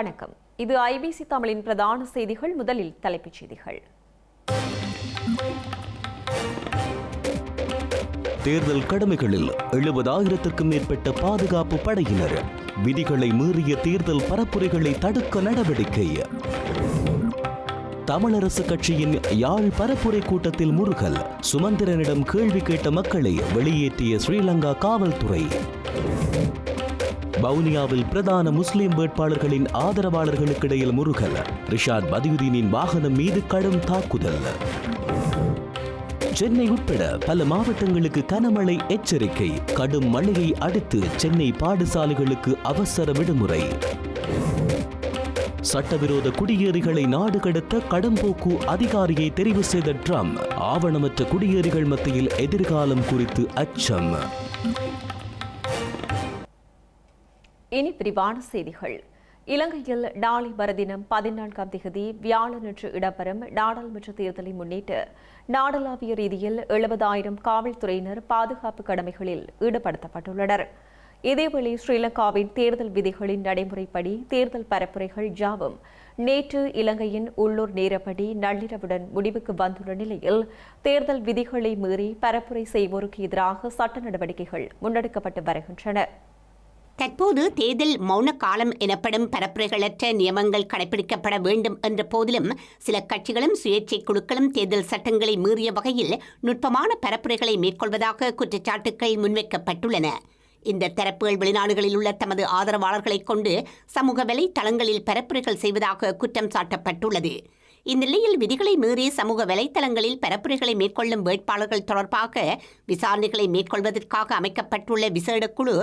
வணக்கம். இது ஐபிசி தமிழின் பிரதான செய்திகள் முதலில் தலைப்புச் செய்திகள். தேர்தல் கடமைகளில் எழுபதாயிரத்திற்கும் மேற்பட்ட பாதுகாப்பு படையினர் விதிகளை மீறிய தேர்தல் பரப்புரைகளை தடுக்க நடவடிக்கை. தமிழரசு கட்சியின் யாழ் பரப்புரை கூட்டத்தில் முருகல் சுமந்திரனிடம் கேள்வி கேட்ட மக்களை வெளியேற்றிய ஸ்ரீலங்கா காவல்துறை. வவுனியாவில் பிரதான முஸ்லிம் வேட்பாளர்களின் ஆதரவாளர்களுக்கிடையில் முருகல். ரிஷாத் பதியுதீனின் வாகனம் மீது கடும் தாக்குதல். சென்னை உட்பட பல மாவட்டங்களுக்கு கனமழை எச்சரிக்கை. கடும் மழையை அடுத்து சென்னை பாடசாலைகளுக்கு அவசர விடுமுறை. சட்டவிரோத குடியேறிகளை நாடு கடத்த கடம்போக்கு அதிகாரியை தெரிவு செய்த ட்ரம்ப். ஆவணமற்ற குடியேறிகள் மத்தியில் எதிர்காலம் குறித்து அச்சம். இனி விரிவான செய்திகள். இலங்கையில் நாளை மறுதினம் பதினான்காம் தேதி வியாழனன்று இடம்பெறும் நாடாளுமன்ற தேர்தலை முன்னிட்டு நாடளாவிய ரீதியில் எழுபதாயிரம் காவல்துறையினர் பாதுகாப்பு கடமைகளில் ஈடுபடுத்தப்பட்டுள்ளனர். இதேவேளை ஸ்ரீலங்காவின் தேர்தல் விதிகளின் நடைமுறைப்படி தேர்தல் பரப்புரைகள் யாவும் நேற்று இலங்கையின் உள்ளூர் நேரப்படி நள்ளிரவுடன் முடிவுக்கு வந்துள்ள நிலையில் தேர்தல் விதிகளை மீறி பரப்புரை செய்வோருக்கு எதிராக சட்ட நடவடிக்கைகள் முன்னெடுக்கப்பட்டு வருகின்றன. தற்போது தேர்தல் மௌன காலம் எனப்படும் பரப்புரைகளற்ற நியமங்கள் கடைபிடிக்கப்பட வேண்டும் என்ற போதிலும் சில கட்சிகளும் சுயேட்சை குழுக்களும் தேர்தல் சட்டங்களை மீறிய வகையில் நுட்பமான பரப்புரைகளை மேற்கொள்வதாக குற்றச்சாட்டுக்கள் முன்வைக்கப்பட்டுள்ளன. இந்த தரப்புகள் வெளிநாடுகளில் உள்ள தமது ஆதரவாளர்களைக் கொண்டு சமூக வலைத்தளங்களில் பரப்புரைகள் செய்வதாக குற்றம் சாட்டப்பட்டுள்ளது. இந்நிலையில் விதிகளை மீறி சமூக வலைத்தளங்களில் பரப்புரைகளை மேற்கொள்ளும் வேட்பாளர்கள் தொடர்பாக விசாரணைகளை மேற்கொள்வதற்காக அமைக்கப்பட்டுள்ள விசேட குழு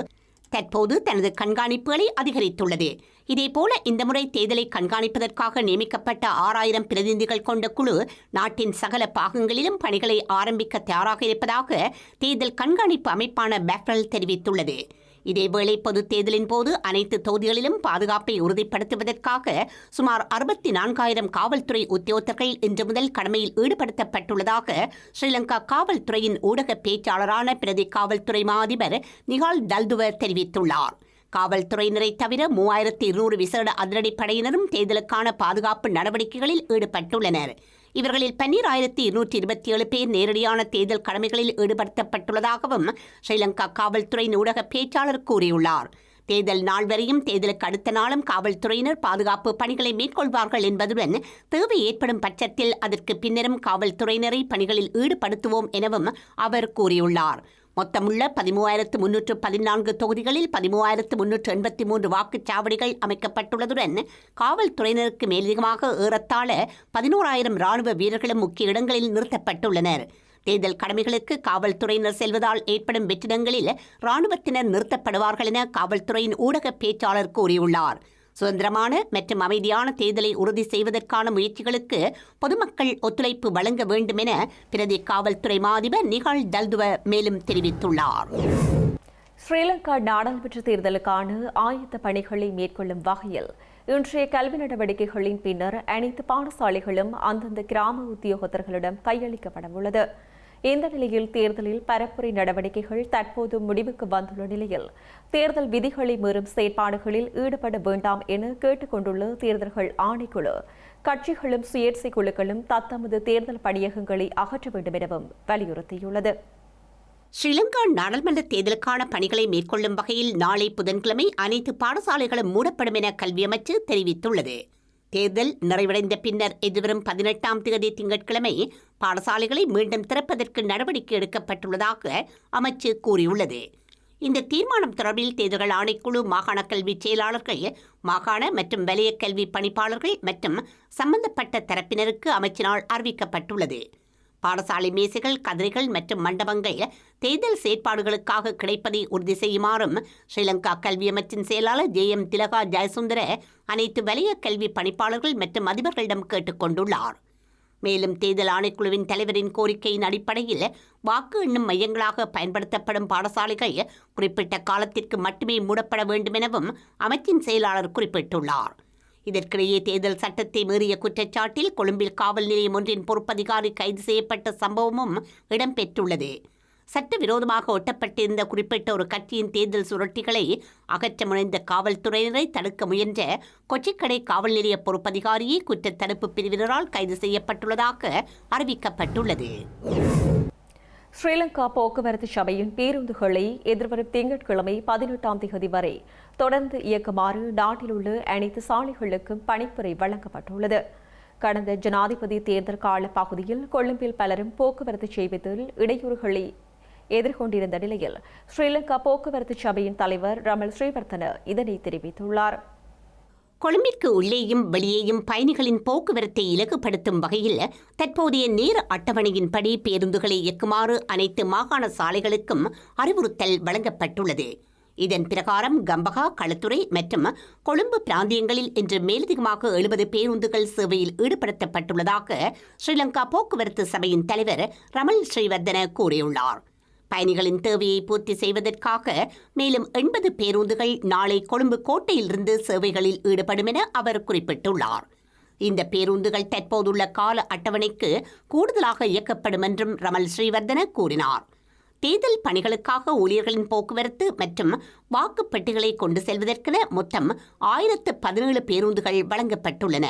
தற்போது தனது கண்காணிப்புகளை அதிகரித்துள்ளது. இதேபோல இந்த முறை தேர்தலை கண்காணிப்பதற்காக நியமிக்கப்பட்ட ஆறாயிரம் பிரதிநிதிகள் கொண்ட குழு நாட்டின் சகல பாகங்களிலும் பணிகளை ஆரம்பிக்க தயாராக இருப்பதாக தேர்தல் கண்காணிப்பு அமைப்பான பேஃபரல் தெரிவித்துள்ளது. இதேவேளை பொதுத் தேர்தலின் போது அனைத்து தொகுதிகளிலும் பாதுகாப்பை உறுதிப்படுத்துவதற்காக சுமார் அறுபத்தி நான்காயிரம் காவல்துறை உத்தியோகர்கள் இன்று முதல் கடமையில் ஈடுபடுத்தப்பட்டுள்ளதாக ஸ்ரீலங்கா காவல்துறையின் ஊடக பேச்சாளரான பிரதி காவல்துறை மா அதிபர் நிகால் டல்துவர் தெரிவித்துள்ளார். காவல்துறையினரை தவிர மூவாயிரத்தி இருநூறு விசேட அதிரடிப்படையினரும் தேர்தலுக்கான பாதுகாப்பு நடவடிக்கைகளில் ஈடுபட்டுள்ளனர். இவர்களில் பன்னிராயிரத்தி இருநூற்றி இருபத்தி ஏழு பேர் நேரடியான தேர்தல் கடமைகளில் ஈடுபடுத்தப்பட்டுள்ளதாகவும் ஸ்ரீலங்கா காவல்துறையின் ஊடக பேச்சாளர் கூறியுள்ளார். தேர்தல் நாள் வரையும் தேர்தலுக்கு அடுத்த நாளும் காவல்துறையினர் பாதுகாப்பு பணிகளை மேற்கொள்வார்கள் என்பதுடன் தேவை ஏற்படும் பட்சத்தில் அதற்கு பின்னரும் காவல்துறையினரை பணிகளில் ஈடுபடுத்துவோம் எனவும் அவர் கூறியுள்ளார். மொத்தமுள்ள பதிமூவாயிரத்து முன்னூற்று பதினான்கு தொகுதிகளில் பதிமூவாயிரத்து முன்னூற்று எண்பத்தி மூன்று வாக்குச்சாவடிகள் அமைக்கப்பட்டுள்ளதுடன் காவல்துறையினருக்கு மேலதிகமாக ஏறத்தாழ பதினோராயிரம் ராணுவ வீரர்களும் முக்கிய இடங்களில் நிறுத்தப்பட்டுள்ளனர். தேர்தல் கடமைகளுக்கு காவல்துறையினர் செல்வதால் ஏற்படும் வெற்றிடங்களில் ராணுவத்தினர் நிறுத்தப்படுவார்கள் என காவல்துறையின் ஊடக பேச்சாளர் கூறியுள்ளார். சுதந்திரமான மற்றும் அமைதியான தேர்தலை உறுதி செய்வதற்கான முயற்சிகளுக்கு பொதுமக்கள் ஒத்துழைப்பு வழங்க வேண்டும் என பிரதி காவல்துறை மாதிபர் நிகால் தல்துவ மேலும் தெரிவித்துள்ளார். ஸ்ரீலங்கா நாடாளுமன்ற தேர்தலுக்கான ஆயத்த பணிகளை மேற்கொள்ளும் வகையில் இன்றைய கல்வி நடவடிக்கைகளின் பின்னர் அனைத்து பாடசாலைகளும் அந்தந்த கிராம உத்தியோகத்தர்களிடம் கையளிக்கப்பட உள்ளது. இந்த நிலையில் தேர்தலில் பரப்புரை நடவடிக்கைகள் தற்போது முடிவுக்கு வந்துள்ள நிலையில் தேர்தல் விதிகளை மீறும் செயற்பாடுகளில் ஈடுபட வேண்டாம் என கேட்டுக்கொண்டுள்ள தேர்தல்கள் ஆணைக்குழு கட்சிகளும் சுயேட்சை குழுக்களும் தத்தமது தேர்தல் பணியகங்களை அகற்ற வேண்டும் எனவும் வலியுறுத்தியுள்ளது. ஸ்ரீலங்கா நாடாளுமன்ற தேர்தலுக்கான பணிகளை மேற்கொள்ளும் வகையில் நாளை புதன்கிழமை அனைத்து பாடசாலைகளும் மூடப்படும் என கல்வி அமைச்சு தெரிவித்துள்ளது. தேர்தல் நிறைவடைந்த பின்னர் எதிர்வரும் பதினெட்டாம் தேதி திங்கட்கிழமை பாடசாலைகளை மீண்டும் திறப்பதற்கு நடவடிக்கை எடுக்கப்பட்டுள்ளதாக அமைச்சு கூறியுள்ளது. இந்த தீர்மானம் தொடர்பில் தேர்தல்கள் ஆணைக்குழு மாகாண கல்வி செயலாளர்கள் மாகாண மற்றும் வலய கல்வி பணிப்பாளர்கள் மற்றும் சம்பந்தப்பட்ட தரப்பினருக்கு அமைச்சினால் அறிவிக்கப்பட்டுள்ளது. பாடசாலை மேசைகள் கதிரைகள் மற்றும் மண்டபங்கள் தேர்தல் செயற்பாடுகளுக்காக கிடைப்பதை உறுதி செய்யுமாறும் ஸ்ரீலங்கா கல்வி அமைச்சின் செயலாளர் ஜே எம் திலகா ஜெயசுந்தர அனைத்து வலய கல்வி பணிப்பாளர்கள் மற்றும் அதிபர்களிடம் கேட்டுக்கொண்டுள்ளார் மேலும் தேர்தல் ஆணைக்குழுவின் தலைவரின் கோரிக்கையின் அடிப்படையில் வாக்கு எண்ணும் மையங்களாக பயன்படுத்தப்படும் பாடசாலைகள் குறிப்பிட்ட காலத்திற்கு மட்டுமே மூடப்பட வேண்டும் எனவும் அமைச்சின் செயலாளர் குறிப்பிட்டுள்ளார். இதற்கிடையே தேர்தல் சட்டத்தை மீறிய குற்றச்சாட்டில் கொழும்பில் காவல் நிலையம் ஒன்றின் பொறுப்பதிகாரி கைது செய்யப்பட்ட சம்பவமும் இடம்பெற்றுள்ளது. சட்டவிரோதமாக ஒட்டப்பட்டிருந்த குறிப்பிட்ட ஒரு கட்சியின் தேர்தல் சுரட்டிகளை அகற்ற முனைந்த காவல்துறையினரை தடுக்க முயன்ற கொச்சிக்கடை காவல் நிலைய பொறுப்பதிகாரியை குற்றத் தடுப்பு பிரிவினரால் கைது செய்யப்பட்டுள்ளதாக அறிவிக்கப்பட்டுள்ளது. ஸ்ரீலங்கா போக்குவரத்து சபையின் பேருந்துகளை எதிர்வரும் திங்கட்கிழமை பதினெட்டாம் தேதி வரை தொடர்ந்து இயக்குமாறு நாட்டில் உள்ள அனைத்து சாலைகளுக்கும் பணிப்புரை வழங்கப்பட்டுள்ளது. கடந்த ஜனாதிபதி தேர்தல் கால பகுதியில் கொழும்பில் பலரும் போக்குவரத்து செய்வதில் இடையூறுகளை எதிர்கொண்டிருந்த நிலையில் ஸ்ரீலங்கா போக்குவரத்து சபையின் தலைவர் ரமல் ஸ்ரீவர்த்தன இதனை தெரிவித்துள்ளார். கொழும்பிற்கு உள்ளேயும் வெளியேயும் பயணிகளின் போக்குவரத்தை இலகுபடுத்தும் வகையில் தற்போதைய நேர அட்டவணையின்படி பேருந்துகளை இயக்குமாறு அனைத்து மாகாண சாலைகளுக்கும் அறிவுறுத்தல் வழங்கப்பட்டுள்ளது. இதன் பிரகாரம் கம்பகா களுத்துறை மற்றும் கொழும்பு பிராந்தியங்களில் இன்று மேலதிகமாக எழுபது பேருந்துகள் சேவையில் ஈடுபடுத்தப்பட்டுள்ளதாக ஸ்ரீலங்கா போக்குவரத்து சபையின் தலைவர் ரமல் ஸ்ரீவர்தன கூறியுள்ளார். பயணிகளின் தேவையை பூர்த்தி செய்வதற்காக மேலும் எண்பது பேருந்துகள் நாளை கொழும்பு கோட்டையிலிருந்து சேவைகளில் ஈடுபடும் என அவர் குறிப்பிட்டுள்ளார். இந்த பேருந்துகள் தற்போதுள்ள கால அட்டவணைக்கு கூடுதலாக இயக்கப்படும் என்றும் ரமல் ஸ்ரீவர்தன கூறினார். தேர்தல் பணிகளுக்காக ஊழியர்களின் போக்குவரத்து மற்றும் வாக்குப்பெட்டிகளை கொண்டு செல்வதற்கென மொத்தம் ஆயிரத்து பதினேழு பேருந்துகள் வழங்கப்பட்டுள்ளன.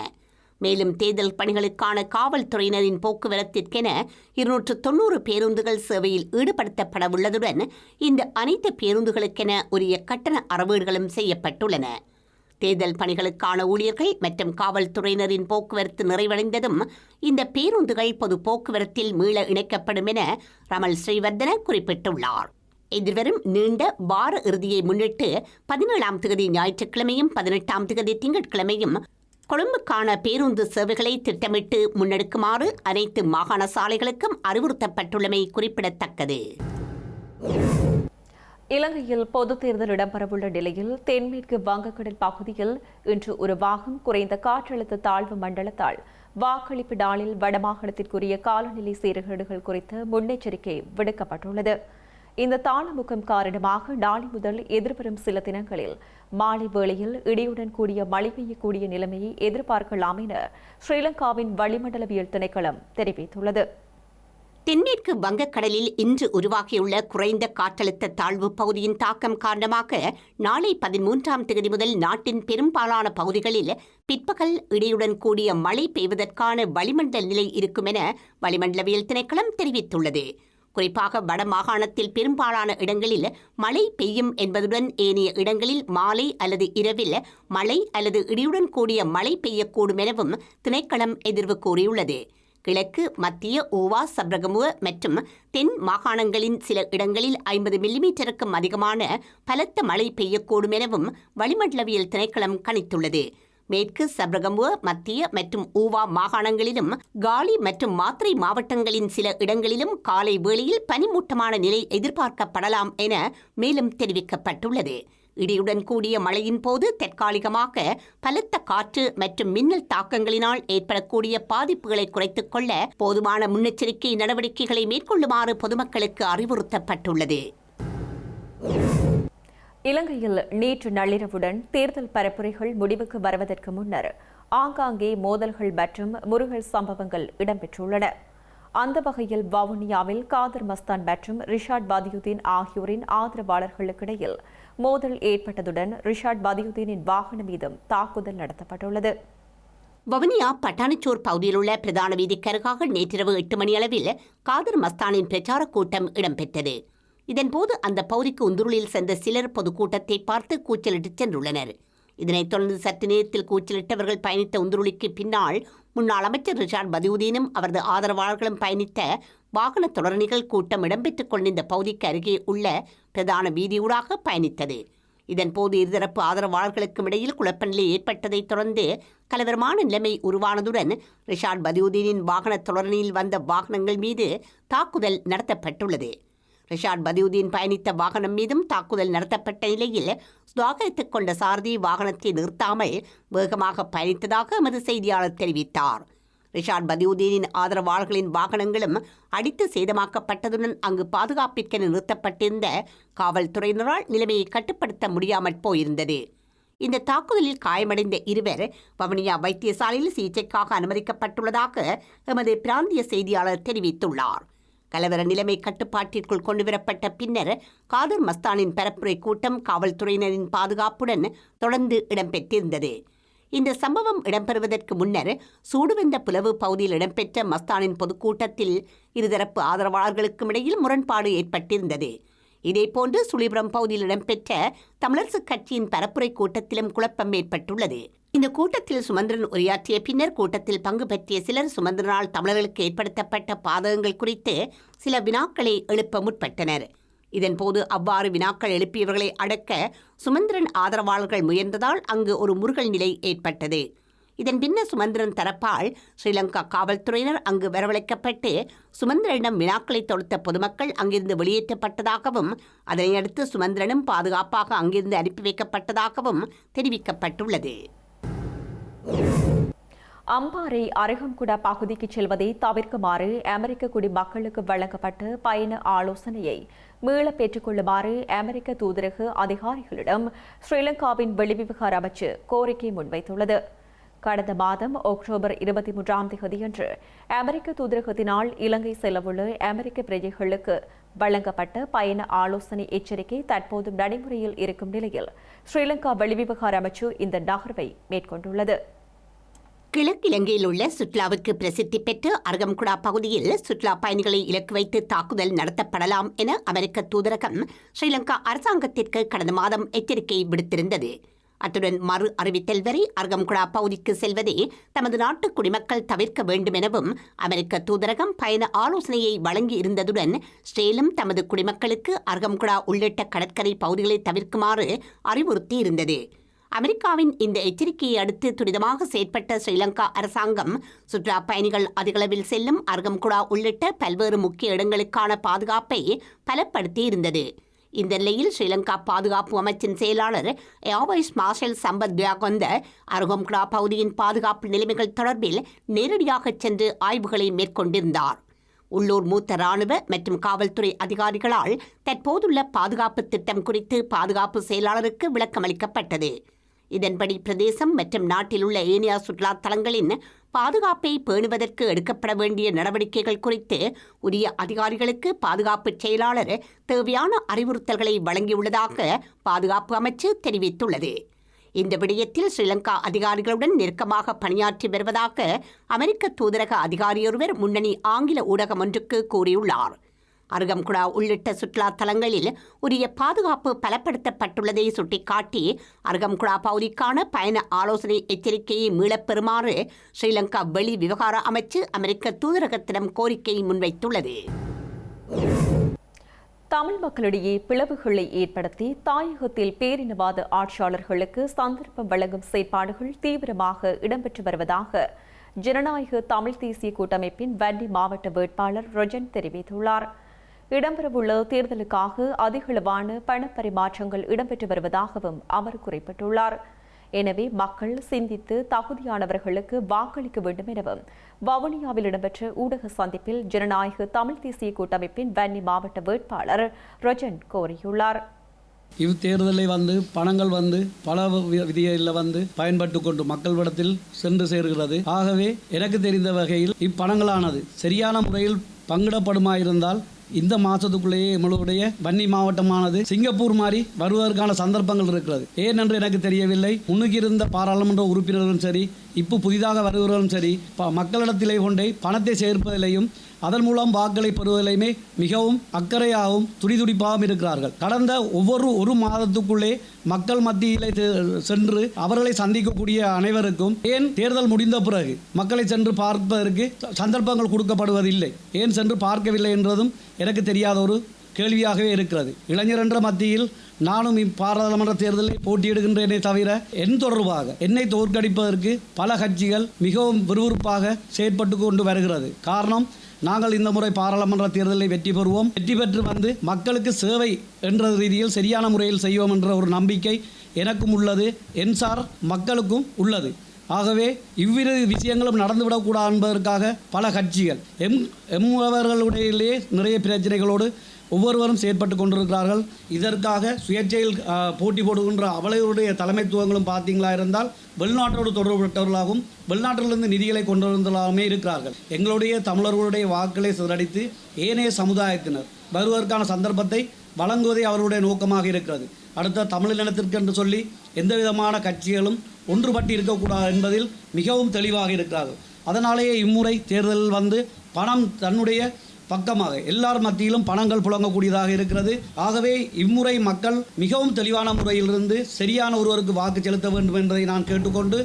மேலும் தேர்தல் பணிகளுக்கான காவல்துறையினரின் போக்குவரத்திற்கென இருநூற்று தொன்னூறு பேருந்துகள் சேவையில் ஈடுபடுத்தப்பட உள்ளதுடன் இந்த அனைத்து பேருந்துகளுக்கென உரிய கட்டண அறவீடுகளும் செய்யப்பட்டுள்ளன. தேர்தல் பணிகளுக்கான ஊழியர்கள் மற்றும் காவல்துறையினரின் போக்குவரத்து நிறைவடைந்ததும் இந்த பேருந்துகள் பொது போக்குவரத்தில் மீள இணைக்கப்படும் என ரமல் ஸ்ரீவர்தன குறிப்பிட்டுள்ளார். எதிர்வரும் நீண்ட வார இறுதியை முன்னிட்டு பதினேழாம் தேதி ஞாயிற்றுக்கிழமையும் பதினெட்டாம் தேதி திங்கட்கிழமையும் கொழும்புக்கான பேருந்து சேவைகளை திட்டமிட்டு முன்னெடுக்குமாறு அனைத்து மாகாண சாலைகளுக்கும் அறிவுறுத்தப்பட்டுள்ளமை குறிப்பிடத்தக்கது. இலங்கையில் பொதுத் தேர்தல் இடம்பெறவுள்ள நிலையில் தென்மேற்கு வங்கக்கடல் பகுதியில் இன்று உருவாகும் குறைந்த காற்றழுத்த தாழ்வு மண்டலத்தால் வாக்களிப்பு நாளில் வடமாகாணத்திற்குரிய காலநிலை சீர்கேடுகள் குறித்த முன்னெச்சரிக்கை விடுக்கப்பட்டுள்ளது. இந்த தாளமுகம் காரணமாக நாளை முதல் எதிர்வரும் சில தினங்களில் மாலை வேளையில் இடியுடன் கூடிய மழை பெய்யக்கூடிய நிலைமையை எதிர்பார்க்கலாம் என ஸ்ரீலங்காவின் வளிமண்டலவியல் திணைக்களம் தெரிவித்துள்ளது. தென்மேற்கு வங்கக்கடலில் இன்று உருவாகியுள்ள குறைந்த காற்றழுத்த தாழ்வு பகுதியின் தாக்கம் காரணமாக நாளை பதிமூன்றாம் தேதி முதல் நாட்டின் பெரும்பாலான பகுதிகளில் பிற்பகல் இடியுடன் கூடிய மழை பெய்வதற்கான வளிமண்டல நிலை இருக்கும் என வளிமண்டலவியல் திணைக்களம் தெரிவித்துள்ளது. குறிப்பாக வட மாகாணத்தில் பெரும்பாலான இடங்களில் மழை பெய்யும் என்பதுடன் ஏனைய இடங்களில் மாலை அல்லது இரவில் மழை அல்லது இடியுடன் கூடிய மழை பெய்யக்கூடும் எனவும் திணைக்களம் எதிர்வு கூறியுள்ளது. கிழக்கு மத்திய ஓவா சப்ரகமுக மற்றும் தென் மாகாணங்களின் சில இடங்களில் ஐம்பது மில்லிமீட்டருக்கும் அதிகமான பலத்த மழை பெய்யக்கூடும் எனவும் வளிமண்டலவியல் திணைக்களம் கணித்துள்ளது. மேற்கு சப்ரகமுவ மத்திய மற்றும் ஊவா மாகாணங்களிலும் காலி மற்றும் மாத்திரை மாவட்டங்களின் சில இடங்களிலும் காலை வேளையில் பனிமூட்டமான நிலை எதிர்பார்க்கப்படலாம் என மேலும் தெரிவிக்கப்பட்டுள்ளது. இடியுடன் கூடிய மழையின் போது தற்காலிகமாக பலத்த காற்று மற்றும் மின்னல் தாக்கங்களினால் ஏற்படக்கூடிய பாதிப்புகளை குறைத்துக் கொள்ள போதுமான முன்னெச்சரிக்கை நடவடிக்கைகளை மேற்கொள்ளுமாறு பொதுமக்களுக்கு அறிவுறுத்தப்பட்டுள்ளது. இலங்கையில் நேற்று நள்ளிரவுடன் தேர்தல் பரப்புரைகள் முடிவுக்கு வருவதற்கு முன்னர் ஆங்காங்கே மோதல்கள் மற்றும் முருகல் சம்பவங்கள் இடம்பெற்றுள்ளன. அந்த வகையில் வவுனியாவில் காதர் மஸ்தான் மற்றும் ரிஷாட் பதியுதீன் ஆகியோரின் ஆதரவாளர்களுக்கிடையில் மோதல் ஏற்பட்டதுடன் ரிஷாட் பதியுதீனின் வாகனம் மீதும் தாக்குதல் நடத்தப்பட்டுள்ளது. வவுனியா பட்டாணிச்சோர் பகுதியில் உள்ள பிரதான வீதிக்கருகாக நேற்றிரவு எட்டு மணி அளவில் காதர் மஸ்தானின் பிரச்சார கூட்டம் இடம்பெற்றது. இதன்போது அந்த பகுதிக்கு உந்துருளில் சென்ற சிலர் பொதுக்கூட்டத்தை பார்த்து கூச்சலிட்டு சென்றுள்ளனர். இதனைத் தொடர்ந்து சற்று நேரத்தில் கூச்சலிட்டவர்கள் பயணித்த உந்துருளிக்கு பின்னால் முன்னாள் அமைச்சர் ரிஷாட் பதியுதீனும் அவரது ஆதரவாளர்களும் பயணித்த வாகன தொடரணிகள் கூட்டம் இடம்பெற்றுக் கொண்டிருந்த பகுதிக்கு அருகே உள்ள பிரதான வீதியூடாக பயணித்தது. இதன்போது இருதரப்பு ஆதரவாளர்களுக்கும் இடையில் குழப்பநிலை ஏற்பட்டதைத் தொடர்ந்து கலவரமான நிலைமை உருவானதுடன் ரிஷாட் பதியுதீனின் வாகன தொடரணியில் வந்த வாகனங்கள் மீது தாக்குதல் நடத்தப்பட்டுள்ளது. ரிஷாட் பதியுதீன் பயணித்த வாகனம் மீதும் தாக்குதல் நடத்தப்பட்ட நிலையில் சுதாகரித்துக் கொண்ட சாரதி வாகனத்தை நிறுத்தாமல் வேகமாக பயணித்ததாக எமது செய்தியாளர் தெரிவித்தார். ரிஷாட் பதியுதீனின் ஆதரவாளர்களின் வாகனங்களும் அடித்து சேதமாக்கப்பட்டதுடன் அங்கு பாதுகாப்பிற்கென நிறுத்தப்பட்டிருந்த காவல்துறையினரால் நிலைமையை கட்டுப்படுத்த முடியாமற் போயிருந்தது. இந்த தாக்குதலில் காயமடைந்த இருவர் வவுனியா வைத்தியசாலையில் சிகிச்சைக்காக அனுமதிக்கப்பட்டுள்ளதாக எமது பிராந்திய செய்தியாளர் தெரிவித்துள்ளார். கலவர நிலைமை கட்டுப்பாட்டிற்குள் கொண்டுவரப்பட்ட பின்னர் காதர் மஸ்தானின் பரப்புரை கூட்டம் காவல்துறையினரின் பாதுகாப்புடன் தொடர்ந்து இடம்பெற்றிருந்தது. இந்த சம்பவம் இடம்பெறுவதற்கு முன்னர் சூடுவெந்த புலவு பகுதியில் இடம்பெற்ற மஸ்தானின் பொதுக்கூட்டத்தில் இருதரப்பு ஆதரவாளர்களுக்கும் இடையில் முரண்பாடு ஏற்பட்டிருந்தது. இதேபோன்று சுழிபுரம் பகுதியில் இடம்பெற்ற தமிழரசுக் கட்சியின் பரப்புரை கூட்டத்திலும் குழப்பம் ஏற்பட்டுள்ளது. இந்த கூட்டத்தில் சுமந்திரன் உரையாற்றிய பின்னர் கூட்டத்தில் பங்கு பற்றிய சிலர் சுமந்திரனால் தமிழர்களுக்கு ஏற்படுத்தப்பட்ட பாதகங்கள் குறித்து சில வினாக்களை எழுப்ப முற்பட்டனர். இதன்போது அவ்வாறு வினாக்கள் எழுப்பியவர்களை அடக்க சுமந்திரன் ஆதரவாளர்கள் முயன்றதால் அங்கு ஒரு முருகல் நிலை ஏற்பட்டது. இதன் பின்னர் சுமந்திரன் தரப்பால் ஸ்ரீலங்கா காவல்துறையினர் அங்கு வரவழைக்கப்பட்டு சுமந்திரனிடம் வினாக்களை தொடுத்த பொதுமக்கள் அங்கிருந்து வெளியேற்றப்பட்டதாகவும் அதனையடுத்து சுமந்திரனும் பாதுகாப்பாக அங்கிருந்து அனுப்பி வைக்கப்பட்டதாகவும் தெரிவிக்கப்பட்டுள்ளது. அம்பாறை அருகம்குடா பகுதிக்கு செல்வதை தவிர்க்குமாறு அமெரிக்க குடிமக்களுக்கு வழங்கப்பட்ட பயண ஆலோசனையை மீள பெற்றுக்கொள்ளுமாறு அமெரிக்க தூதரக அதிகாரிகளிடம் ஸ்ரீலங்காவின் வெளிவிவகார அமைச்சு கோரிக்கை முன்வைத்துள்ளது. கடந்த மாதம் அக்டோபர் இருபத்தி மூன்றாம் தேதியன்று அமெரிக்க தூதரகத்தினால் இலங்கை செல்லவுள்ள அமெரிக்க பிரஜைகளுக்கு வழங்கப்பட்ட பயண ஆலோசனை எச்சரிக்கை தற்போது நடைமுறையில் இருக்கும் நிலையில் ஸ்ரீலங்கா வெளிவிவகார அமைச்சு இந்த நகர்வை மேற்கொண்டுள்ளது. கிழக்கிலங்கையில் உள்ள சுற்றுலாவுக்கு பிரசித்தி பெற்று அருகம்குடா பகுதியில் சுற்றுலா பயணிகளை இலக்கு வைத்து தாக்குதல் நடத்தப்படலாம் என அமெரிக்க தூதரகம் ஸ்ரீலங்கா அரசாங்கத்திற்கு கடந்த மாதம் எச்சரிக்கை விடுத்திருந்தது. அத்துடன் மறு அறிவித்தல் வரை அருகம்குடா பகுதிக்கு செல்வதை தமது நாட்டு குடிமக்கள் தவிர்க்க வேண்டும் எனவும் அமெரிக்க தூதரகம் பயண ஆலோசனையை வழங்கி இருந்ததுடன் ஸ்ரேலும் தமது குடிமக்களுக்கு அருகம்குடா உள்ளிட்ட கடற்கரை பகுதிகளை தவிர்க்குமாறு அறிவுறுத்தி இருந்தது அமெரிக்காவின் இந்த எச்சரிக்கையை அடுத்து துரிதமாக செயற்பட்ட ஸ்ரீலங்கா அரசாங்கம் சுற்றுலா பயணிகள் அதிகளவில் செல்லும் அர்கம்குடா உள்ளிட்ட பல்வேறு முக்கிய இடங்களுக்கான பாதுகாப்பை பலப்படுத்தி இருந்தது இந்த நிலையில் ஸ்ரீலங்கா பாதுகாப்பு அமைச்சின் செயலாளர் air vice marshal Sampath Thuyacontha Arugamkuda பகுதியின் பாதுகாப்பு நிலைமைகள் தொடர்பில் நேரடியாக சென்று ஆய்வுகளை மேற்கொண்டிருந்தார். உள்ளூர் மூத்த ராணுவ மற்றும் காவல்துறை அதிகாரிகளால் தற்போதுள்ள பாதுகாப்பு திட்டம் குறித்து பாதுகாப்பு செயலாளருக்கு விளக்கமளிக்கப்பட்டது. இதன்படி பிரதேசம் மற்றும் நாட்டில் உள்ள ஏனியா சுற்றுலா தலங்களின் பாதுகாப்பை பேணுவதற்கு எடுக்கப்பட வேண்டிய நடவடிக்கைகள் குறித்து உரிய அதிகாரிகளுக்கு பாதுகாப்பு செயலாளர் தேவையான அறிவுறுத்தல்களை வழங்கியுள்ளதாக பாதுகாப்பு அமைச்சு தெரிவித்துள்ளது. இந்த விடயத்தில் ஸ்ரீலங்கா அதிகாரிகளுடன் நெருக்கமாக பணியாற்றி வருவதாக அமெரிக்க தூதரக அதிகாரியொருவர் முன்னணி ஆங்கில ஊடகம் ஒன்றுக்கு கூறியுள்ளார். அருகம்குடா உள்ளிட்ட சுற்றுலா தலங்களில் உரிய பாதுகாப்பு பலப்படுத்தப்பட்டுள்ளதை சுட்டிக்காட்டி அருகம்குடா பகுதிக்கான பயண ஆலோசனை எச்சரிக்கையை மீளப் பெறுமாறு ஸ்ரீலங்கா வெளி விவகார அமைச்சு அமெரிக்க தூதரகத்திடம் கோரிக்கை முன்வைத்துள்ளது. தமிழ் மக்களிடையே பிளவுகளை ஏற்படுத்தி தாயகத்தில் பேரினவாத ஆட்சியாளர்களுக்கு சந்தர்ப்பம் வழங்கும் செயற்பாடுகள் தீவிரமாக இடம்பெற்று வருவதாக ஜனநாயக தமிழ் தேசிய கூட்டமைப்பின் வன்னி மாவட்ட வேட்பாளர் ரொஜன் தெரிவித்துள்ளார். இடம்பெறவுள்ள தேர்தலுக்காக அதிகளவான பணப்பரிமாற்றங்கள் இடம்பெற்று வருவதாகவும் அவர் குறிப்பிட்டுள்ளார். எனவே மக்கள் சிந்தித்து தகுதியானவர்களுக்கு வாக்களிக்க வேண்டும் எனவும் வவுனியாவில் இடம்பெற்ற ஊடக சந்திப்பில் ஜனநாயக தமிழ் தேசிய கூட்டமைப்பின் வன்னி மாவட்ட வேட்பாளர் ரஜன் கோரியுள்ளார். இவ்தேர்தலை வந்து பணங்கள் வந்து பல விதிகளில் வந்து பயன்பட்டு கொண்டு மக்களிடத்தில் சென்று சேர்கிறது. ஆகவே எனக்கு தெரிந்த வகையில் இப்பணங்களானது சரியான முறையில் பங்கிடப்படுமாயிருந்தால் இந்த மாதத்துக்குள்ளேயே எங்களுடைய வன்னி மாவட்டமானது சிங்கப்பூர் மாதிரி வருவதற்கான சந்தர்ப்பங்கள் இருக்கிறது. ஏனென்று எனக்கு தெரியவில்லை. முன்னுக்கு இருந்த பாராளுமன்ற உறுப்பினர்களும் சரி இப்போ புதிதாக வருகிறவர்களும் சரி ப- மக்களிடத்திலே கொண்டே பணத்தை சேர்ப்பதிலையும் அதன் மூலம் வாக்களை பெறுவதிலுமே மிகவும் அக்கறையாகவும் துடிதுடிப்பாகவும் இருக்கிறார்கள். கடந்த ஒவ்வொரு ஒரு மாதத்துக்குள்ளே மக்கள் மத்தியிலே சென்று அவர்களை சந்திக்கக்கூடிய அனைவருக்கும் ஏன் தேர்தல் முடிந்த பிறகு மக்களை சென்று பார்ப்பதற்கு சந்தர்ப்பங்கள் கொடுக்கப்படுவதில்லை. ஏன் சென்று பார்க்கவில்லை என்றதும் எனக்கு தெரியாத ஒரு கேள்வியாகவே இருக்கிறது. இளைஞர் என்ற மத்தியில் நானும் இப்பாராளுமன்ற தேர்தலில் போட்டியிடுகின்றேனே தவிர என் தொடர்பாக என்னை தோற்கடிப்பதற்கு பல கட்சிகள் மிகவும் விறுவிறுப்பாக செயற்பட்டு கொண்டு வருகிறது. காரணம் நாங்கள் இந்த முறை பாராளுமன்ற தேர்தலில் வெற்றி பெறுவோம். வெற்றி பெற்று வந்து மக்களுக்கு சேவை என்ற ரீதியில் சரியான முறையில் செய்வோம் என்ற ஒரு நம்பிக்கை எனக்கும் உள்ளது. என்சார் மக்களுக்கும் உள்ளது. ஆகவே இவ்விரு விஷயங்களும் நடந்துவிடக்கூடாது என்பதற்காக பல கட்சிகள். எம் எம்மவர்களுடையிலேயே நிறைய பிரச்சனைகளோடு ஒவ்வொருவரும் செயற்பட்டு கொண்டிருக்கிறார்கள். இதற்காக சுயேட்சையில் போட்டி போடுகின்ற அவளையருடைய தலைமைத்துவங்களும் பார்த்தீங்களா இருந்தால் வெளிநாட்டோடு தொடர்புபட்டவர்களாகவும் வெளிநாட்டிலிருந்து நிதிகளை கொண்டு வந்தவர்களாகவுமே இருக்கிறார்கள். எங்களுடைய தமிழர்களுடைய வாக்களை சிதறடித்து ஏனைய சமுதாயத்தினர் வருவதற்கான சந்தர்ப்பத்தை வழங்குவதே அவர்களுடைய நோக்கமாக இருக்கிறது. அடுத்த தமிழ் இனத்திற்கு என்று சொல்லி எந்த விதமான கட்சிகளும் ஒன்றுபட்டு இருக்கக்கூடாது என்பதில் மிகவும் தெளிவாக இருக்கிறார்கள். அதனாலேயே இம்முறை தேர்தலில் வந்து பணம் தன்னுடைய பக்கமாக எல்லார் மத்தியிலும் பணங்கள் புழங்கக்கூடியதாக இருக்கிறது. ஆகவே இம்முறை மக்கள் மிகவும் தெளிவான முறையிலிருந்து சரியான ஒருவருக்கு வாக்கு செலுத்த வேண்டும் என்பதை நான் கேட்டுக்கொண்டு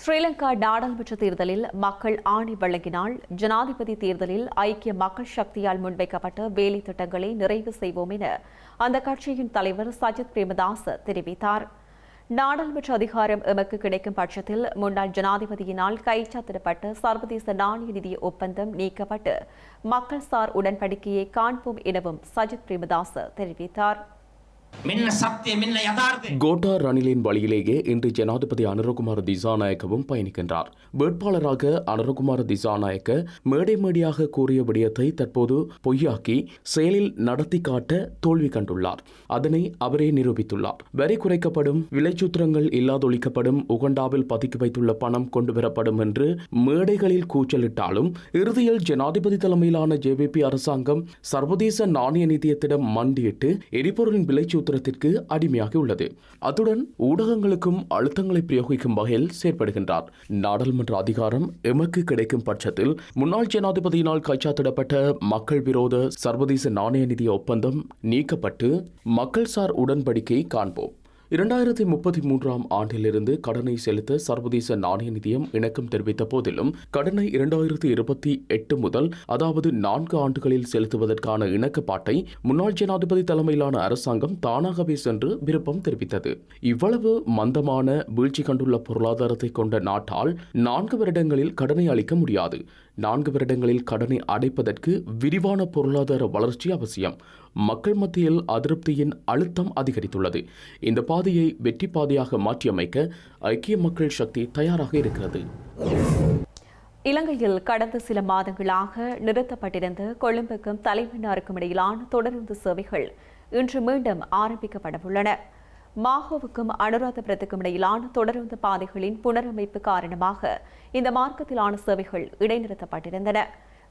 ஸ்ரீலங்கா நாடாளுமன்ற தேர்தலில் மக்கள் ஆணி வழங்கினால் ஜனாதிபதி தேர்தலில் ஐக்கிய மக்கள் சக்தியால் முன்வைக்கப்பட்ட வேலை திட்டங்களை நிறைவு செய்வோம் என அந்த கட்சியின் தலைவர் சஜித் பிரேமதாஸ் தெரிவித்தார். நாடாளுமன்ற அதிகாரம் எமக்கு கிடைக்கும் பட்சத்தில் முன்னாள் ஜனாதிபதியினால் கைச்சாத்திடப்பட்ட சர்வதேச நாணய நிதி ஒப்பந்தம் நீக்கப்பட்டு மக்கள் சார் உடன்படிக்கையை காண்போம் எனவும் சஜித் பிரேமதாஸ் தெரிவித்தார். கோட்டா ரணிலின் வழியிலேயே இன்று ஜனாதிபதி அனுரகுமார் திசாநாயக்கவும் பயணிக்கின்றார். வேட்பாளராக அனுரகுமார் திசாநாயக்க மேடை மேடையாக கூறிய விடயத்தை தற்போது பொய்யாக்கி செயலில் நடத்தி காட்ட தோல்வி கண்டுள்ளார். அதனை அவரே நிரூபித்துள்ளார். வரி குறைக்கப்படும் விலைச்சூத்திரங்கள் இல்லாதொழிக்கப்படும் உகண்டாவில் பதுக்கி வைத்துள்ள பணம் கொண்டு வரப்படும் என்று மேடைகளில் கூச்சலிட்டாலும் இறுதியில் ஜனாதிபதி தலைமையிலான ஜேவிபி அரசாங்கம் சர்வதேச நாணய நிதியத்திடம் மண்டியிட்டு எரிபொருளின் விலைச்சூத்திரத்திற்கு அடிமையாகி அடிமையாகியுள்ளது அத்துடன் ஊடகங்களுக்கும் அழுத்தங்களை பிரயோகிக்கும் வகையில் செயற்படுகின்றார். நாடாளுமன்ற அதிகாரம் எமக்கு கிடைக்கும் பட்சத்தில் முன்னாள் ஜனாதிபதியினால் கைச்சாத்திடப்பட்ட மக்கள் விரோத சர்வதேச நாணய நிதிய ஒப்பந்தம் நீக்கப்பட்டு மக்கள்சார் உடன்படிக்கை காண்போம். இரண்டாயிரத்தி முப்பத்தி மூன்றாம் ஆண்டிலிருந்து கடனை செலுத்த சர்வதேச நாணய நிதியம் இணக்கம் தெரிவித்த போதிலும் கடனை இரண்டாயிரத்தி இருபத்தி எட்டு முதல் அதாவது நான்கு ஆண்டுகளில் செலுத்துவதற்கான இணக்கப்பாட்டை முன்னாள் ஜனாதிபதி தலைமையிலான அரசாங்கம் தானாகவே சென்று விருப்பம் தெரிவித்தது. இவ்வளவு மந்தமான வீழ்ச்சி கண்டுள்ள பொருளாதாரத்தை கொண்ட நாட்டால் நான்கு வருடங்களில் கடனை அளிக்க முடியாது. நான்கு வருடங்களில் கடனை அடைப்பதற்கு விரிவான பொருளாதார வளர்ச்சி அவசியம். மக்கள் மத்தியில் அதிருப்தியின் அழுத்தம் அதிகரித்துள்ளது. இந்த பாதையை வெற்றி பாதையாக மாற்றியமைக்க ஐக்கிய மக்கள் சக்தி தயாராக இருக்கிறது. இலங்கையில் கடந்த சில மாதங்களாக நிறுத்தப்பட்டிருந்த கொழும்புக்கும் தலைமன்னாருக்கும் இடையிலான தொடருந்து சேவைகள் இன்று மீண்டும் ஆரம்பிக்கப்பட உள்ளன மாஹோவுக்கும் அனுராதபுரத்துக்கும் இடையிலான தொடருந்து பாதைகளின் புனரமைப்பு காரணமாக இந்த மார்க்கத்திலான சேவைகள் இடைநிறுத்தப்பட்டிருந்தன.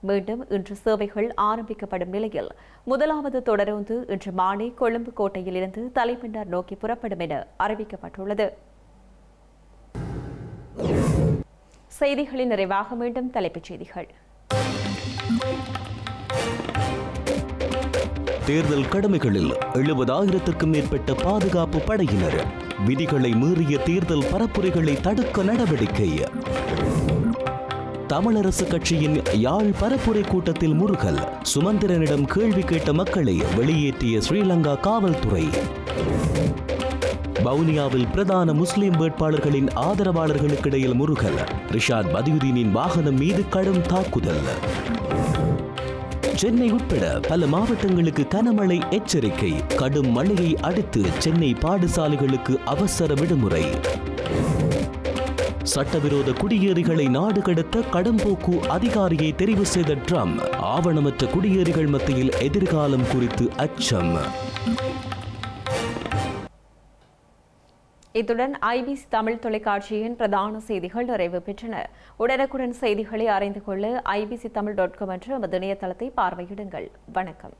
மீண்டும் இன்று சேவைகள் ஆரம்பிக்கப்படும் நிலையில். முதலாவது தொடருந்து இன்று மாலை கொழும்பு கோட்டையிலிருந்து தலைமன்னார் நோக்கி புறப்படும் என அறிவிக்கப்பட்டுள்ளது. செய்திகளின் நிறைவாக மீண்டும் தலைப்புச் செய்திகள். தேர்தல் கடமைகளில் எழுபதாயிரத்திற்கும் மேற்பட்ட பாதுகாப்பு படையினர். விதிகளை மீறிய தேர்தல் பரப்புரைகளை தடுக்க நடவடிக்கை. தமிழரசு கட்சியின் யாழ் பரப்புரை கூட்டத்தில் முருகல் சுமந்திரனிடம் கேள்வி கேட்ட மக்களை வெளியேற்றிய ஸ்ரீலங்கா காவல்துறை. வவுனியாவில் பிரதான முஸ்லிம் வேட்பாளர்களின் ஆதரவாளர்களுக்கிடையில் முருகல் ரிஷாத் பதியுதீனின் வாகனம் மீது கடும் தாக்குதல். சென்னை உட்பட பல மாவட்டங்களுக்கு கனமழை எச்சரிக்கை கடும் மழையை அடுத்து சென்னை பாடசாலைகளுக்கு அவசர விடுமுறை. சட்டவிரோத குடியேறிகளை நாடு கடத்த கடம்போக்கு அதிகாரியை தெரிவு செய்த ட்ரம்ப் ஆவணமற்ற குடியேறிகள் மத்தியில் எதிர்காலம் குறித்து அச்சம். இத்துடன் ஐபிசி தமிழ் தொலைக்காட்சியின் பிரதான செய்திகள் நிறைவு பெற்றன. உடனுக்குடன் செய்திகளை அறிந்து கொள்ள ஐபிசி தமிழ் டாட் காம் என்ற நமது இணையதளத்தை பார்வையிடுங்கள். வணக்கம்.